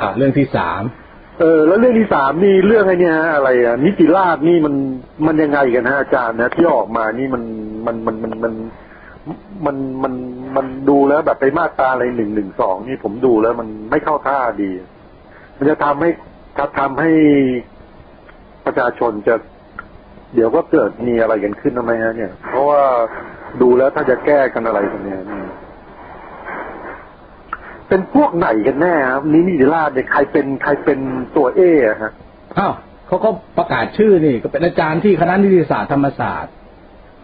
อ่าเรื่องที่สามเออแล้วเรื่องที่สามนี่เรื่องไอ้เนี่ยฮะอะไรอะนิติราษฎร์นี่มันมันยังไงกันฮะอาจารย์นะที่ออกมานี่มันมันมันมันมันมันมันมันดูแล้วแบบไปมาตราอะไรหนึ่งหนึ่งสองนี่ผมดูแล้วมันไม่เข้าท่าดี มันจะทำให้จะทำให้ประชาชนจะ เดี๋ยวก็เกิดมีอะไรกันขึ้นทำไมฮะเนี่ย เพราะว่าดูแล้วถ้าจะแก้กันอะไรกันเนี่ย เป็นพวกไหนกันแน่ครับนี่นิติราษฎร์เนี่ยใครเป็นใครเป็นตัวเออะฮะอ้าวเขาก็ประกาศชื่อนี่ ก็เป็นอาจารย์ที่คณะนิติศาสตร์ธรรมศาสตร์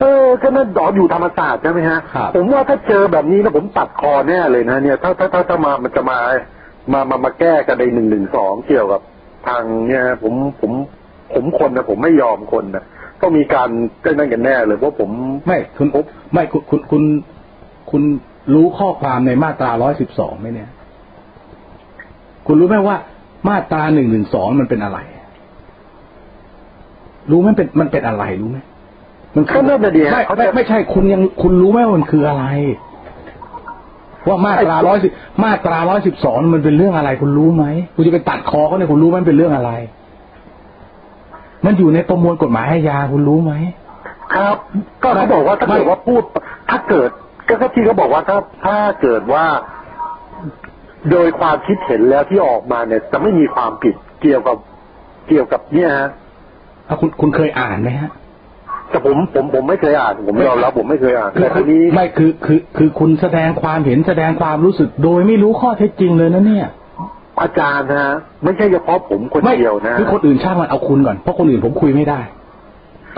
เออก็นั่นดออยู่ธรรมศาสตร์ใช่ไหมฮะครับผมว่าถ้าเจอแบบนี้นะผมตัดคอแน่เลยนะเนี่ยถ้าถ้าถ้าถ้ามามันจะมามามามาแก้กันในหนึ่งหนึ่งสองเกี่ยวกับทางเนี่ยผมผมผมคนนะผมไม่ยอมคนนะต้องมีการก็นั่นกันแน่เลยเพราะผมไม่คุณไม่คุณคุณคุณคุณ รู้ข้อความในมาตราร้อยสิบสองไหมเนี่ย คุณรู้ไหมว่า มาตราหนึ่งหนึ่งสองมันเป็นอะไร รู้ไหมเป็นมันเป็นอะไรรู้ไหมมันคืก็นั่นน่ะดิฮะไม่เขาไม่จะไม่ใช่คุณยังคุณรู้ไหมว่ามันคืออะไร ว่ามาตราร้อยสิมาตราร้อยสิบสองมันเป็นเรื่องอะไร คุณรู้ไหมคุณจะไปตัดคอเขาเนี่ยคุณรู้ไหมมันเป็นเรื่องอะไร มันอยู่ในประมวลกฎหมายอาญาคุณรู้ไหมครับ ก็เขาบอกว่าถ้าไม่เกิดว่าพูดถ้าเกิด ก็ก็ที่เขาบอกว่าถ้าถ้าเกิดว่าโดยความคิดเห็นแล้วที่ออกมาเนี่ย จะไม่มีความผิดเกี่ยวกับเกี่ยวกับเนี่ยฮะอะคุณคุณเคยอ่านไหมฮะแต่ผมผมผมไม่เคยอ่าน ผมยอมรับผมไม่เคยอ่านคือแต่คืทีอนี้ไม่คือคือคือคุณแสดงความเห็นแสดงความรู้สึก โดยไม่รู้ข้อเท็จจริงเลยนะเนี่ย อาจารย์นะฮะไม่ใช่เฉพาะผมคนไม่เดียวนะคือคนอื่นช่างมันเอาคุณก่อนเพราะคนอื่นผมคุยไม่ได้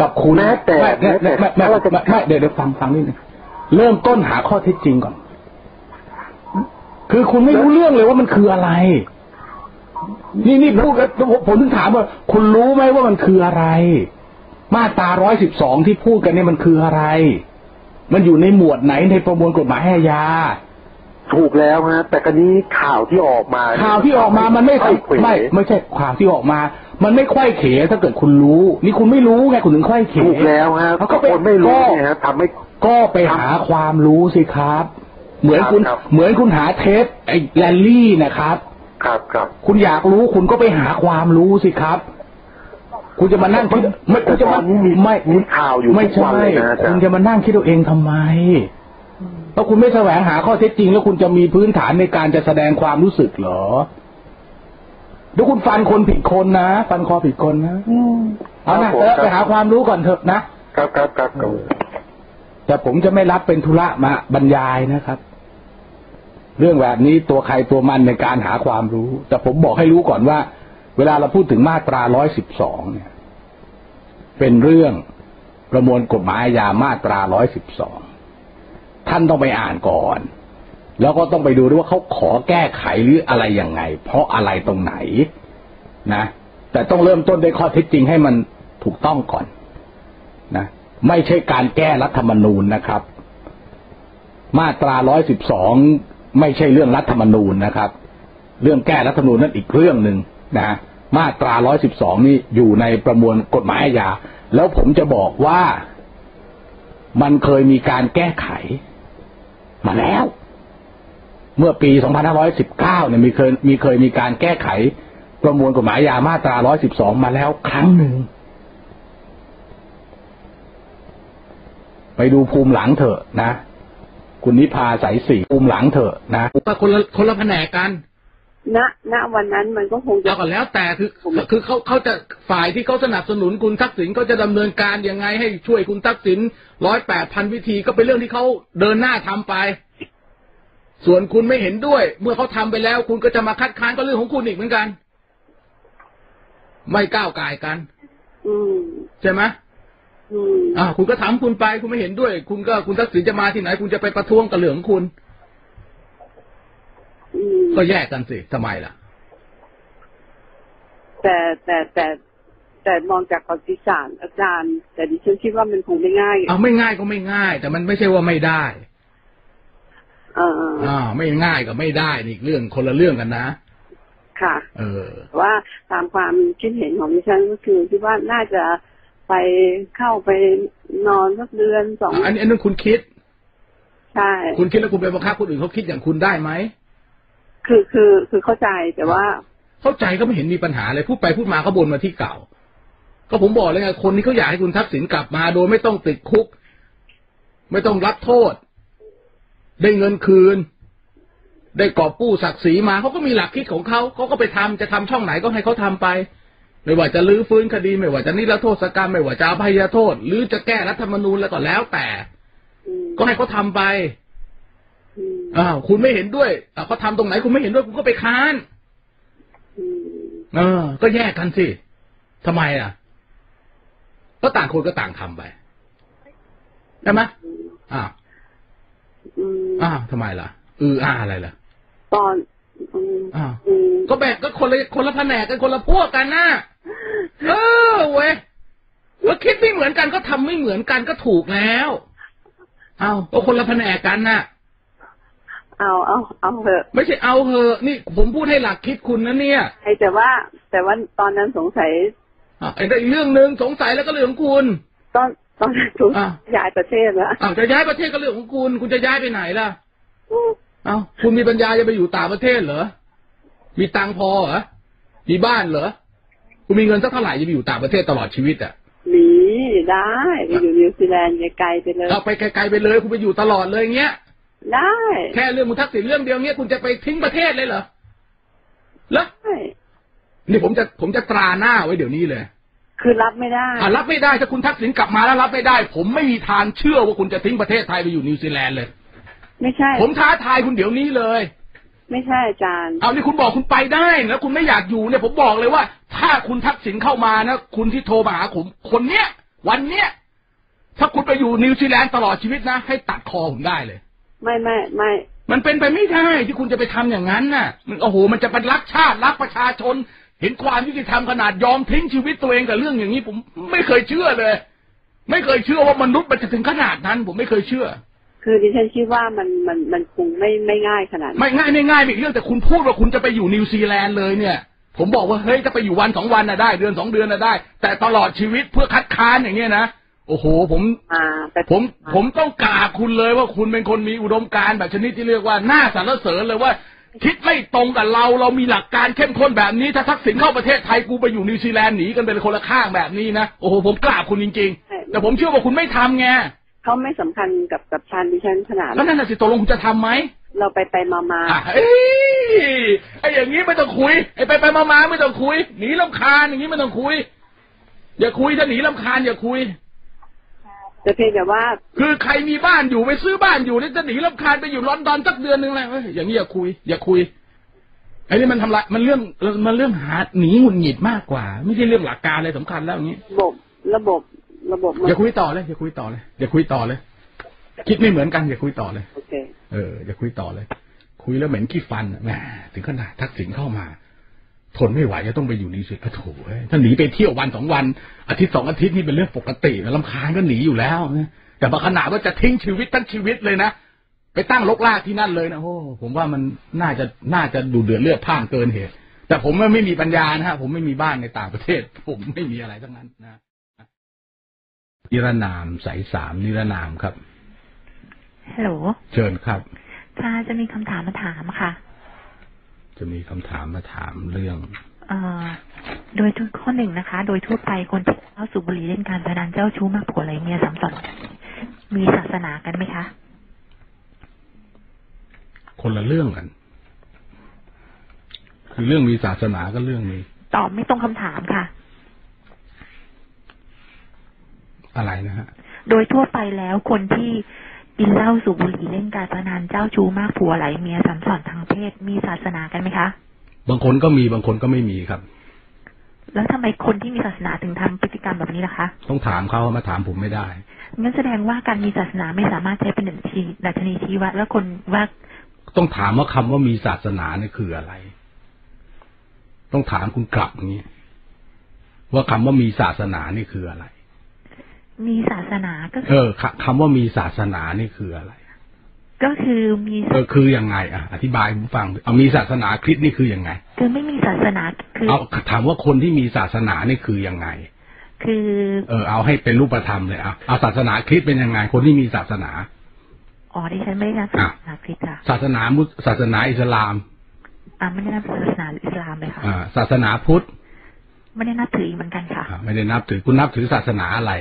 กับคุณแม้แต่ไม่ไม่ไม่ไม่ไม่แม้แต่ไม่ไม่เดี๋ยวเดี๋ยวฟังฟังนิดนึง เริ่มต้นหาข้อเท็จจริงก่อน คือคุณไม่รู้เรื่องเลยว่ามันคืออะไร นี่นี่พูดกันผมผมถึงถามว่า คุณรู้ไหมว่ามันคืออะไร มาตราร้อยสิบสองที่พูดกันเนี่ยมันคืออะไร มันอยู่ในหมวดไหนในประมวลกฎหมายอาญาถูกแล้วฮะแต่กรณีข่าวที่ออกมา ข่าวที่ออกมามันไม่ค่อยเขวไม่ไม่ใช่ข่าวที่ออกมา มันไม่ค่อยเขถ้าเกิดคุณรู้ นี่คุณไม่รู้ไงคุณถึงค่อยเขถูกแล้วฮะเขาก็ก็ไปคนไม่รู้ก็เนี่ยฮะทำให้ ก็ไปหาความรู้สิครับ เหมือนคุณครับเหมือนคุณหาเทปไอ้แรลลี่นะครับ ครับครับคุณอยากรู้คุณก็ไปหาความรู้สิครับคุณจะมานั่งคิดไม่คุณจะมาแต่ตอนนี้มีไม่มีข่าวอยู่ไม่ทุกวัใช่นเลยนะอาจารย์คุณจะมานั่งคิดเอาเองทำไมแล้วคุณไม่แสวงหาข้อเท็จจริง แล้วคุณจะมีพื้นฐานในการจะแสดงความรู้สึกเหรอเดี๋ยวคุณฟันคนผิดคนนะฟันคอผิดคนนะเอานะครับผมเออครับไปหาความรู้ก่อนเถอะนะครับครับครับครับ แต่ผมจะไม่รับเป็นธุระมาบรรยายนะครับ เรื่องแบบนี้ตัวใครตัวมันในการหาความรู้ แต่ผมบอกให้รู้ก่อนว่า เวลาเราพูดถึงมาตราร้อยสิบสองเนี่ย เป็นเรื่องประมวลกฎหมายอาญามาตราร้อยสิบสองท่านต้องไปอ่านก่อน แล้วก็ต้องไปดูด้วยว่าเขาขอแก้ไขหรืออะไรยังไง เพราะอะไรตรงไหนนะ แต่ต้องเริ่มต้นด้วยข้อเท็จจริงให้มันถูกต้องก่อนนะ ไม่ใช่การแก้รัฐธรรมนูญนะครับ มาตรา112ไม่ใช่เรื่องรัฐธรรมนูญนะครับ เรื่องแก้รัฐธรรมนูญนั่นอีกเรื่องหนึ่งนะมาตรา112นี่อยู่ในประมวลกฎหมายอาญาแล้วผมจะบอกว่ามันเคยมีการแก้ไข มาแล้ว เมื่อปี2519เนี่ยมีเคยมีเคยมีการแก้ไข ประมวลกฎหมายอาญามาตรา112มาแล้วครั้งหนึ่ง ไปดูภูมิหลังเถอะนะ คุณนิพาสายสี่ภูมิหลังเถอะนะว่าคนละคนละแผนกกันณณวันนั้นมันก็คงจะแล้วก็แล้วแต่คือคือเขาเขาจะฝ่ายที่เขาสนับสนุนคุณทักษิณเขาจะดำเนินการยังไงให้ช่วยคุณทักษิณร้อยแปดพันวิธีก็เป็นเรื่องที่เขาเดินหน้าทำไป ส่วนคุณไม่เห็นด้วย เมื่อเขาทำไปแล้ว คุณก็จะมาคัดค้านก็เรื่องของคุณอีกเหมือนกัน ไม่ก้าวไก่ายกัน อืมใช่ไหม อืมอ่า คุณก็ถามคุณไปคุณไม่เห็นด้วย คุณก็คุณทักษิณจะมาที่ไหน คุณจะไปประท้วงกับเหลืองคุณอืมก็แยกกันสิทำไมล่ะ แต่แต่แต่แต่มองจากประวัติศาสตร์อาจารย์ แต่ดิฉันคิดว่ามันคงไม่ง่ายเอาไม่ง่ายก็ไม่ง่าย แต่มันไม่ใช่ว่าไม่ได้เอออ่าไม่ง่ายกับไม่ได้นี่อีกเรื่องคนละเรื่องกันนะค่ะ เออ ว่าตามความคิดเห็นของดิฉันก็คือคิดว่าน่าจะ ไปเข้าไปนอนสักเดือนสองอันนี้อันนั้นคุณคิด ใช่ คุณคิดแล้วคุณไปบังคับคนอื่นเขาคิดอย่างคุณได้ไหมคือคือคือเข้าใจแต่ว่า เข้าใจก็ไม่เห็นมีปัญหาเลยพูดไปพูดมาก็บนมาที่เก่า ก็ผมบอกเลยไงคนนี้เขาอยากให้คุณทักษิณกลับมา โดยไม่ต้องติดคุก ไม่ต้องรับโทษ ได้เงินคืน ได้กอบกู้ศักดิ์ศรีมาเขาก็มีหลักคิดของเขาเขาก็ไปทำจะทำช่องไหนก็ให้เขาทำไป ไม่ว่าจะลื้อฟื้นคดีไม่ว่าจะนิรโทษกรรมไม่ว่าจะอภัยโทษ หรือจะแก้รัฐธรรมนูญแล้วก็แล้วแต่อืมก็ให้เขาทำไปอืมอ้าวคุณไม่เห็นด้วยอะเขาทำตรงไหนคุณไม่เห็นด้วยคุณก็ไปค้านอืมเออ ก็แยกกันสิทำไมอะ ก็ต่างคนก็ต่างทำไปใช่ไหมอ้าวอืมอ้าวทำไมล่ะอืออ้าอะไรล่ะตอนอืมอ้าวอืมก็แบ่งก็คนละคนละแผนกกันคนละพวกกันนะ เออเว้ยแล้วคิดไม่เหมือนกันก็ทำไม่เหมือนกันก็ถูกแล้วเอาก็คนละแผนกกันน่ะ เอาเอาเอาเถอะ ไม่ใช่เอาเหอะนี่ผมพูดให้หลักคิดคุณนะเนี่ยไอแต่ว่า แต่ว่าตอนนั้นสงสัยอะไอ้อีกเรื่องหนึ่งสงสัยแล้วก็เรื่องของคุณ ตอนตอนนั้นถูกอะย้ายประเทศแล้วอ้าวจะย้ายประเทศก็เรื่องของคุณ คุณจะย้ายไปไหนล่ะเอ้าคุณมีปัญญาจะไปอยู่ต่างประเทศเหรอมีตังค์พอเหรอมีบ้านเหรอ คุณมีเงินสักเท่าไหร่จะไปอยู่ต่างประเทศตลอดชีวิตอะหนีได้ไปอยู่นิวซีแลนด์ไกลๆไปเลยเอาไปไกลๆไปเลยคุณไปอยู่ตลอดเลยเงี้ยได้ แค่เรื่องมุทักษิณเรื่องเดียวเงี้ยคุณจะไปทิ้งประเทศเลยเหรอแล้วได้นี่ผมจะผมจะตราหน้าไว้เดี๋ยวนี้เลย คือรับไม่ได้อ่ารับไม่ได้ถ้าคุณทักษิณกลับมาแล้วรับไม่ได้ ผมไม่มีทางเชื่อว่าคุณจะทิ้งประเทศไทยไปอยู่นิวซีแลนด์เลย ไม่ใช่ ผมท้าทายคุณเดี๋ยวนี้เลย ไม่ใช่อาจารย์ เอานี่คุณบอกคุณไปได้แล้วคุณไม่อยากอยู่เนี่ยผมบอกเลยว่า ถ้าคุณทักษิณเข้ามานะคุณที่โทรมาหาผมคนเนี้ยวันเนี้ยถ้าคุณไปอยู่นิวซีแลนด์ตลอดชีวิตนะ ให้ตัดคอผมได้เลย ไม่ไม่ไม่มันเป็นไปไม่ได้ที่คุณจะไปทำอย่างนั้นน่ะ มันโอ้โห มันจะเป็นรักชาติรักประชาชน เห็นความยุติธรรมขนาดยอมทิ้งชีวิตตัวเองกับเรื่องอย่างนี้ผมไม่เคยเชื่อเลย ไม่เคยเชื่อว่ามนุษย์มันจะถึงขนาดนั้น ผมไม่เคยเชื่อ คือดิฉันคิดว่ามันมันมันคงไม่ไม่ง่ายขนาดนั้นไม่ง่ายไม่ง่ายไม่อีกเรื่องแต่คุณพูดว่าคุณจะไปอยู่นิวซีแลนด์เลยเนี่ย ผมบอกว่าเฮ้ยถ้าไปอยู่วันสองวันน่ะได้ เดือนสองเดือนน่ะได้ แต่ตลอดชีวิตเพื่อคัดค้านอย่างเงี้ยนะโอ้โห ผมมาแต่ผมผมต้องกราบคุณเลยว่าคุณเป็นคนมีอุดมการณ์แบบชนิดที่เรียกว่าน่าสรรเสริญเลยว่า คิดไม่ตรงกับเรา เรามีหลักการเข้มข้นแบบนี้ ถ้าทักษิณเข้าประเทศไทยกูไปอยู่นิวซีแลนด์หนีกันเป็นคนละข้างแบบนี้นะโอ้โหผมกราบคุณจริง ๆ แต่ผมเชื่อว่าคุณไม่ทำไง เขาไม่สำคัญกับกับชานดิฉันขนาดแล้วนั้นนั่นน่ะสิตกลงคุณจะทำไหมเราไปไปมามาอะเอ้ยไอ้อย่างนี้ไม่ต้องคุยไอ้ไปไปมามาไม่ต้องคุยหนีลำคาญอย่างนี้ไม่ต้องคุย อย่าคุยถ้าหนีลำคาญอย่าคุยแต่เพียงแต่ว่า คือใครมีบ้านอยู่ไปซื้อบ้านอยู่นี่จะหนีลำคาญไปอยู่ลอนดอนสักเดือนหนึ่งเลยเอ้ยอย่างนี้อย่าคุย อย่าคุยไอ้นี่มันทำลายมันเรื่องมันเรื่องหาหนีหงุดหงิดมากกว่า ไม่ใช่เรื่องหลักการอะไรสำคัญแล้วอย่างนี้ ระบบระบบ ระบบมันอย่าคุยต่อเลยอย่าคุยต่อเลยอย่าคุยต่อเลย คิดไม่เหมือนกันอย่าคุยต่อเลยโอเคเอออย่าคุยต่อเลย คุยแล้วเหม็นขี้ฟันอะแหมถึงขนาดทักษิณเข้ามา ทนไม่ไหวจะต้องไปอยู่นิวซีแลนด์โอ้โถเอ้ยถ้าหนีไปเที่ยววันสองวัน อาทิตย์สองอาทิตย์นี่เป็นเรื่องปกตินะลำคาญก็หนีอยู่แล้วนะแต่บางขนาดว่าจะทิ้งชีวิตทั้งชีวิตเลยนะไปตั้งลกลากที่นั่นเลยนะโอ้ผมว่ามันน่าจะน่าจะดูเดือดเลือดพล่านเกินเหตุ แต่ผมไม่มีปัญญานะฮะผมไม่มีบ้านในต่างประเทศ ผมไม่มีอะไรทั้งนั้นนะ นิรนามสายสามนิรนามครับฮัลโหลเชิญครับค่ะจะมีคำถามมาถามค่ะ จะมีคำถามมาถามเรื่องเอ่อโดยทุกข้อหนึ่งนะคะ โดยทั่วไปคนที่เข้าสู่บุหรี่เล่นการพนันเจ้าชู้มากผัวอะไรเมียสามสอนมีศาสนากันไหมคะ คนละเรื่องกัน คือเรื่องมีศาสนาก็เรื่องนี้ตอบไม่ตรงคำถามค่ะ อะไรนะฮะ โดยทั่วไปแล้วคนที่กินเหล้าสูบบุหรี่เล่นการพนันเจ้าชู้มากผัวไหลเมียสามสอนทางเพศมีศาสนากันไหมคะ บางคนก็มีบางคนก็ไม่มีครับ แล้วทำไมคนที่มีศาสนาถึงทำพฤติกรรมแบบนี้ล่ะคะ ต้องถามเขามาถามผมไม่ได้งั้นแสดงว่าการมีศาสนาไม่สามารถใช้เป็นดัชนีดัชนีชี้วัดว่าคนว่าต้องถามว่าคำว่ามีศาสนาเนี่ยคืออะไร ต้องถามคุณกลับอย่างนี้ว่าคำว่ามีศาสนานี่คืออะไร มีศาสนาก็เออคคำว่ามีศาสนานี่คืออะไร ก็คือมีเออคือยังไงอะอธิบายให้ผมฟังเอามีศาสนาคริสต์นี่คือยังไง คือไม่มีศาสนาคือเอาถามว่าคนที่มีศาสนานี่คือยังไง คือ เออ เอาให้เป็นรูปธรรมเลยอะเอาศาสนาคริสต์เป็นยังไง คนที่มีศาสนาอ๋อดิฉันไม่ได้นับศาสนาคริสต์ค่ะศาสนามุสศาสนาอิสลามอ่าไม่ได้นับถือศาสนาอิสลามเลยค่ะอ่าศาสนาพุทธไม่ได้นับถืออีกเหมือนกันค่ะอ่าไม่ได้นับถือคุณนับถือศาสนาอะไร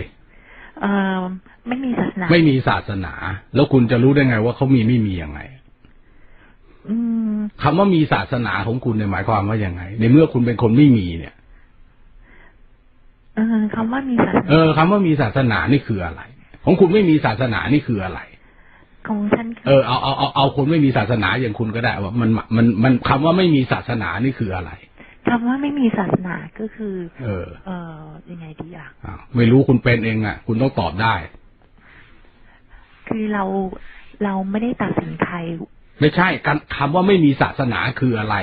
เอ่อไม่มีศาสนาไม่มีศาสนา แล้วคุณจะรู้ได้ไงว่าเขามีไม่มียังไงอืมคำว่ามีศาสนาของคุณเนี่ยหมายความว่ายังไง ในเมื่อคุณเป็นคนไม่มีเนี่ย เออคำว่ามีศาสนาเออคำว่ามีศาสนานี่คืออะไร ของคุณไม่มีศาสนานี่คืออะไร ของฉันเออเอาเอาเอาเอาคนไม่มีศาสนาอย่างคุณก็ได้ว่ามันมันมันคำว่าไม่มีศาสนานี่คืออะไร คำว่าไม่มีศาสนาก็คือ เออ เอ่อยังไงดีอะอ้าวไม่รู้คุณเป็นเองอะ คุณต้องตอบได้ คือเราเราไม่ได้ตัดสินใคร ไม่ใช่การคำว่าไม่มีศาสนาคืออะไร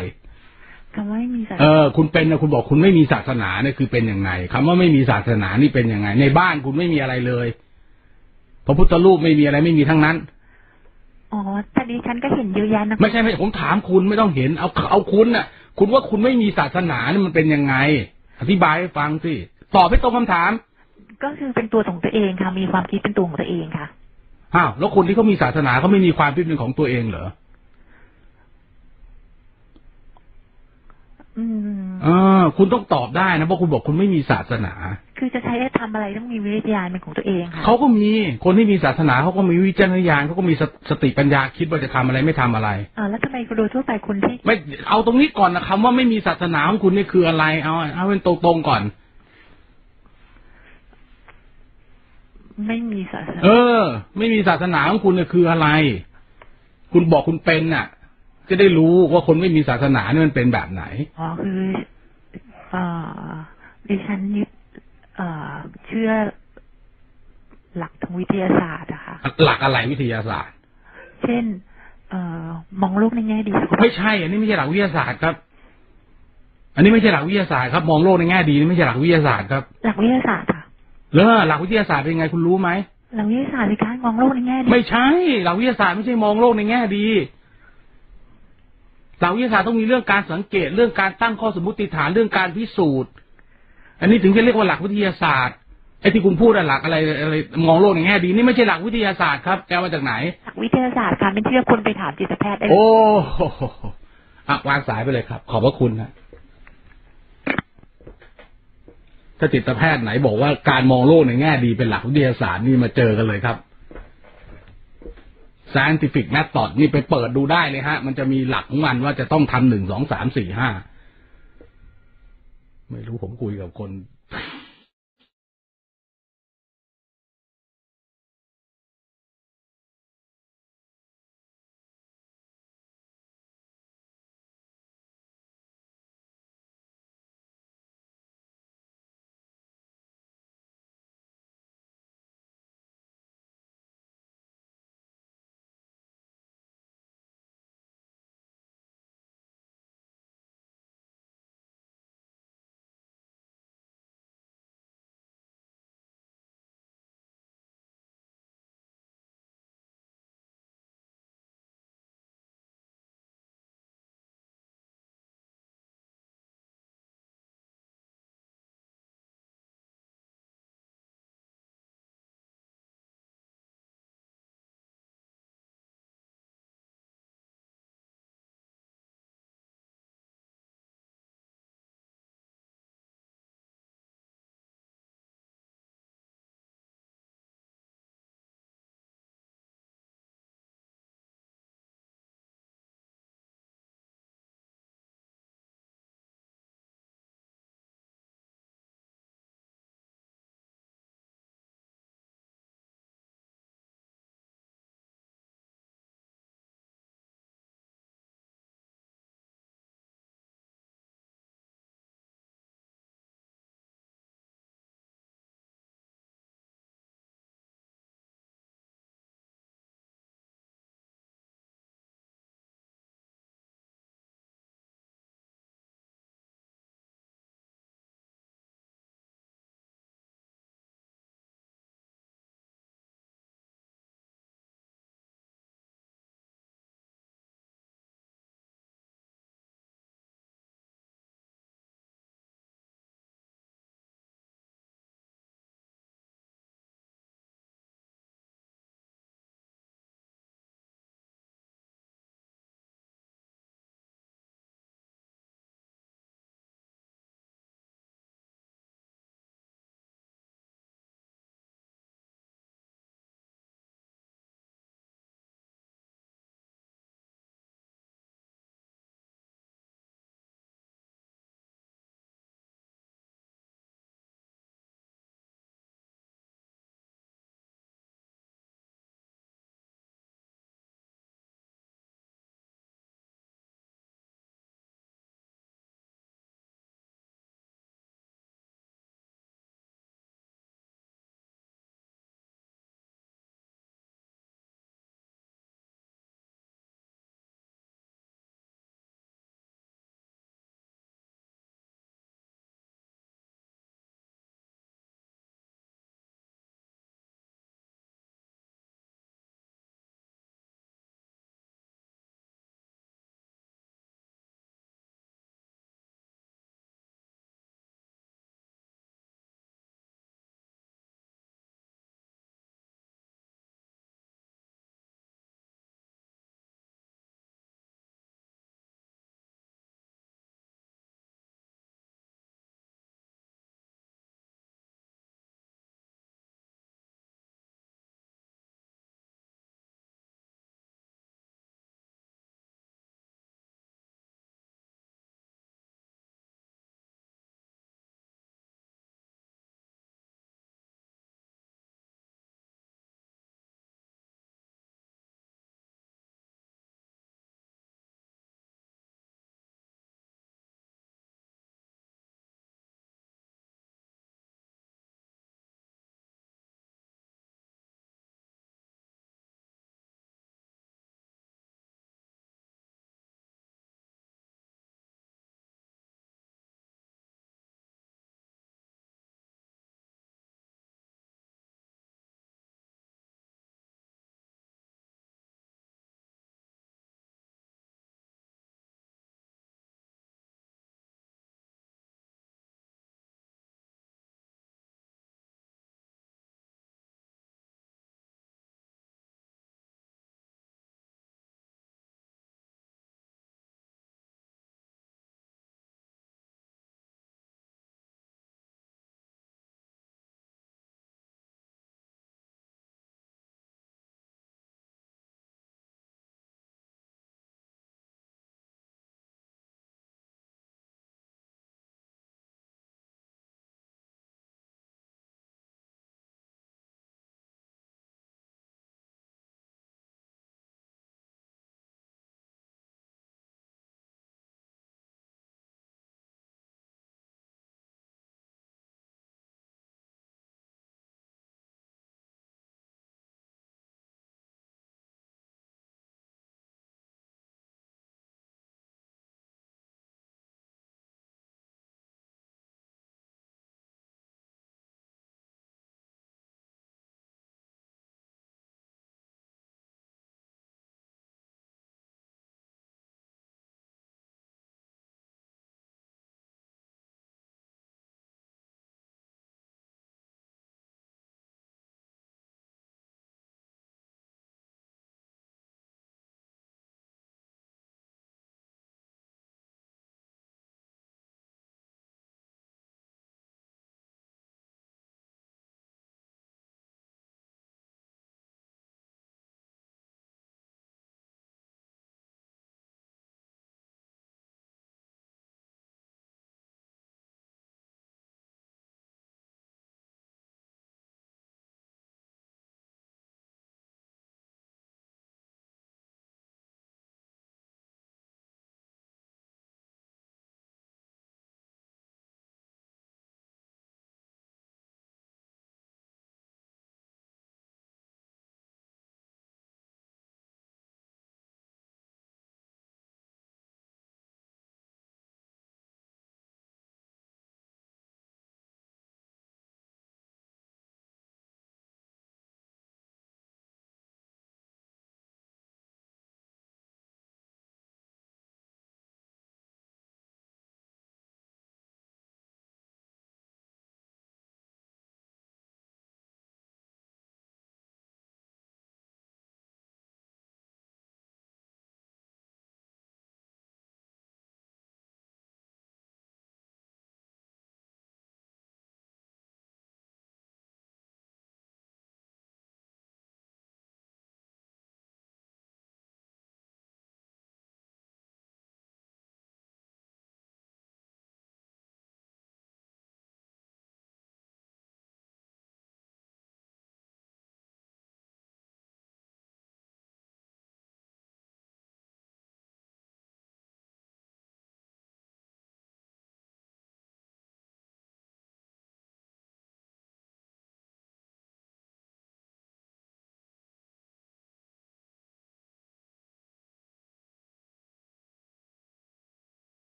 คำว่าไม่มีศาสเอนาอคุณเป็นนะคุณบอกคุณไม่มีศาสนาเนี่ยคือเป็นยังไงคำว่าไม่มีศาสนานี่เป็นยังไง ในบ้านคุณไม่มีอะไรเลยพระพุทธรูปไม่มีอะไรไม่มีทั้งนั้น อ๋อแต่ดิฉันก็เห็นเยอะแยะนะไม่ใช่ไม่ผมถามคุณไม่ต้องเห็น เอาเอาคุณน่ะ คุณว่าคุณไม่มีศาสนาเนี่ยมันเป็นยังไง อธิบายให้ฟังสิตอบให้ตรงคำถาม ก็คือเป็นตัวของตัวเองค่ะ มีความคิดเป็นตัวของตัวเองค่ะอ้าวแล้วคนที่เขามีศาสนาเขาไม่มีความคิดเป็นของตัวเองเหรอ อืมเออ คุณต้องตอบได้นะเพราะคุณบอกคุณไม่มีศาสนา คือจะใช้ทำอะไรต้องมีวิทยาเป็นของตัวเองค่ะเขาก็มีคนที่มีศาสนาเขาก็มีวิจารณญาณเขาก็มีสสติปัญญาคิดว่าจะทำอะไรไม่ทำอะไรเออแล้วทำไมโดยทั่วไปคนที่ไม่เอาตรงนี้ก่อนนะคำว่าไม่มีศาสนาของคุณนี่คืออะไร เอาเอาเป็นตรงๆก่อน ไม่มีศาสนา เออ ไม่มีศาสนาของคุณเนี่ยคืออะไร คุณบอกคุณเป็นน่ะ จะได้รู้ว่าคนไม่มีศาสนาเนี่ยมันเป็นแบบไหน อ๋อคือเอ่อดิฉันยึดเอ่อเชื่อหลักทางวิทยาศาสตร์อะค่ะ หลักอะไรวิทยาศาสตร์ เช่น เอ่อมองโลกในแง่ดีไม่ใช่ อันนี้ไม่ใช่หลักวิทยาศาสตร์ครับ อันนี้ไม่ใช่หลักวิทยาศาสตร์ครับมองโลกในแง่ดีนี่ไม่ใช่หลักวิทยาศาสตร์ครับหลักวิทยาศาสตร์ค่ะแล้วหลักวิทยาศาสตร์เป็นยังไงคุณรู้ไหมหลักวิทยาศาสตร์คือการมองโลกในแง่ดีไม่ใช่ หลักวิทยาศาสตร์ไม่ใช่มองโลกในแง่ดี หลักวิทยาศาสตร์ต้องมีเรื่องการสังเกตเรื่องการตั้งข้อสมมติฐานเรื่องการพิสูจน์ อันนี้ถึงจะเรียกว่าหลักวิทยาศาสตร์ไอ้ที่คุณพูดอะหลักอะไรอะไรมองโลกในแง่ดีนี่ไม่ใช่หลักวิทยาศาสตร์ครับแกมาจากไหนหลักวิทยาศาสตร์ค่ะไม่เชื่อคนไปถามจิตแพทย์ได้โอ้โหอะวางสายไปเลยครับ ขอบพระคุณนะถ้าจิตแพทย์ไหนบอกว่าการมองโลกในแง่ดีเป็นหลักวิทยาศาสตร์นี่มาเจอกันเลยครับ scientific method นี่ไปเปิดดูได้เลยฮะ มันจะมีหลักของมันว่าจะต้องทำหนึ่งสองสามสี่ห้าไม่รู้ผมคุยกับคน